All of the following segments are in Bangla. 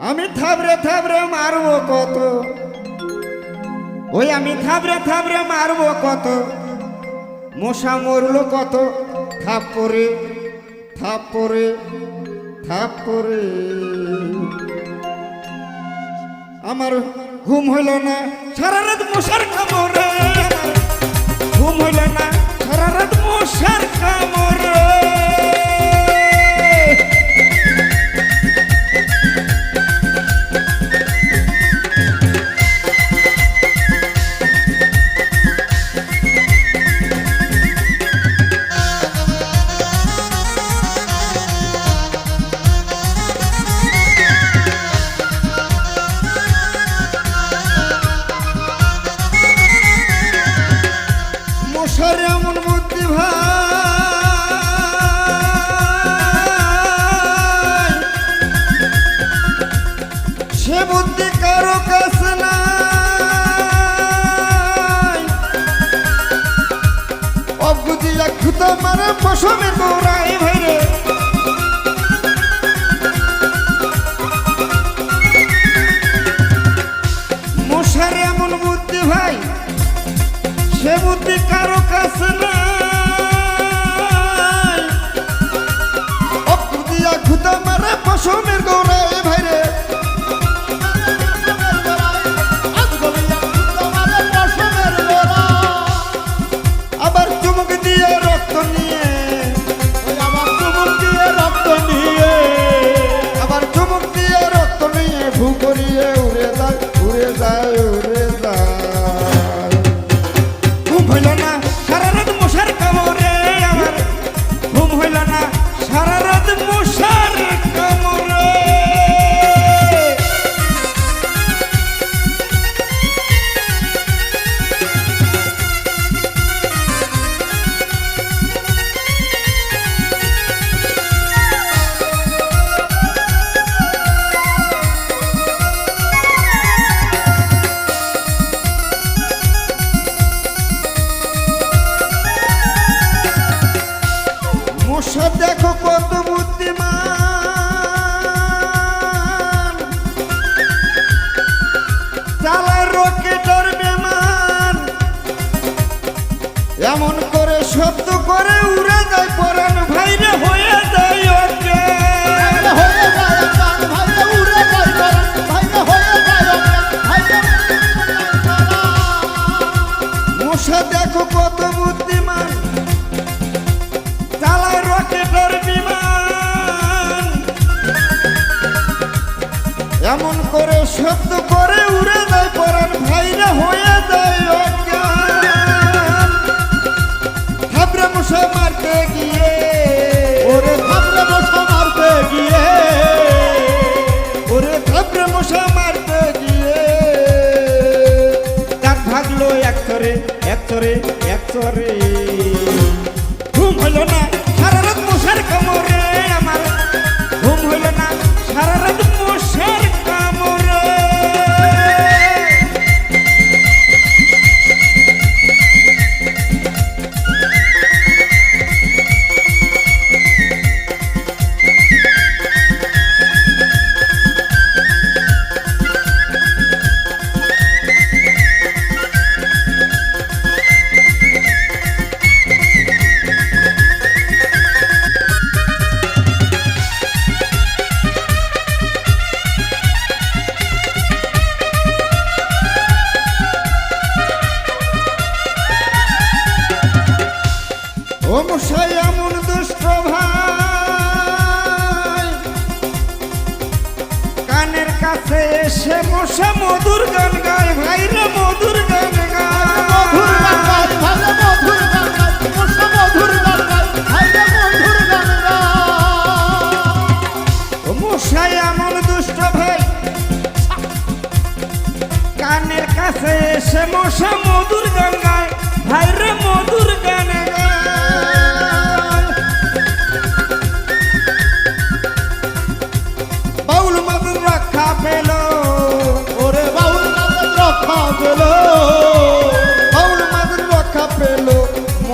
আমি থাবরে থাবরে মারবো কত? ওই আমি থাবরে থাবরে মারবো কত? মশা মরলো কত? থাপ করে থাপ করে থাপ করে। আমার ঘুম হইল না, সারা রাত মশার কামড়ে। ঘুম ভাই সে বুদ্ধি কারও কাছে নাই। অবুদ্ধি এক খুঁতো মারে পশমে শব্দ করে উড়ে যায় পরাণ ভাইরে হয়ে যায় অজ্ঞান। মশা দেখো কত বুদ্ধিমান চালায় রকেটের বিমান। এমন করে শব্দ করে এক চরে ঘুম হলো না। ও মশাই এমন দুষ্ট ভাই কানের কাছে এসে মশা মধুর গান গায় ভাই রে মধুর গান গায়। ও মশাই এমন দুষ্ট ভাই কানের কাছে এসে মশা মধুর গান গায় ভাই রে মধুর গান গায়।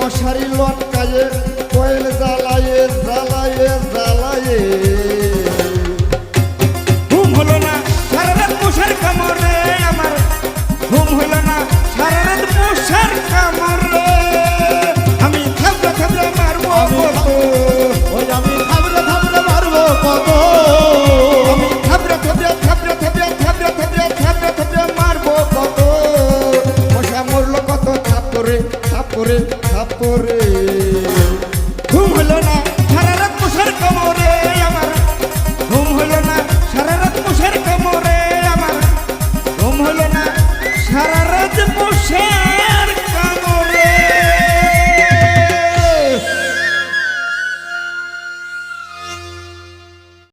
মশারি লটকায়ে কোমরে থাপরে ঘুম হলো না সারা রাত মুসের কোমরে আমার। ঘুম হলো না সারা রাত মুসের কোমরে আমার। ঘুম হলো না সারা রাত মুসের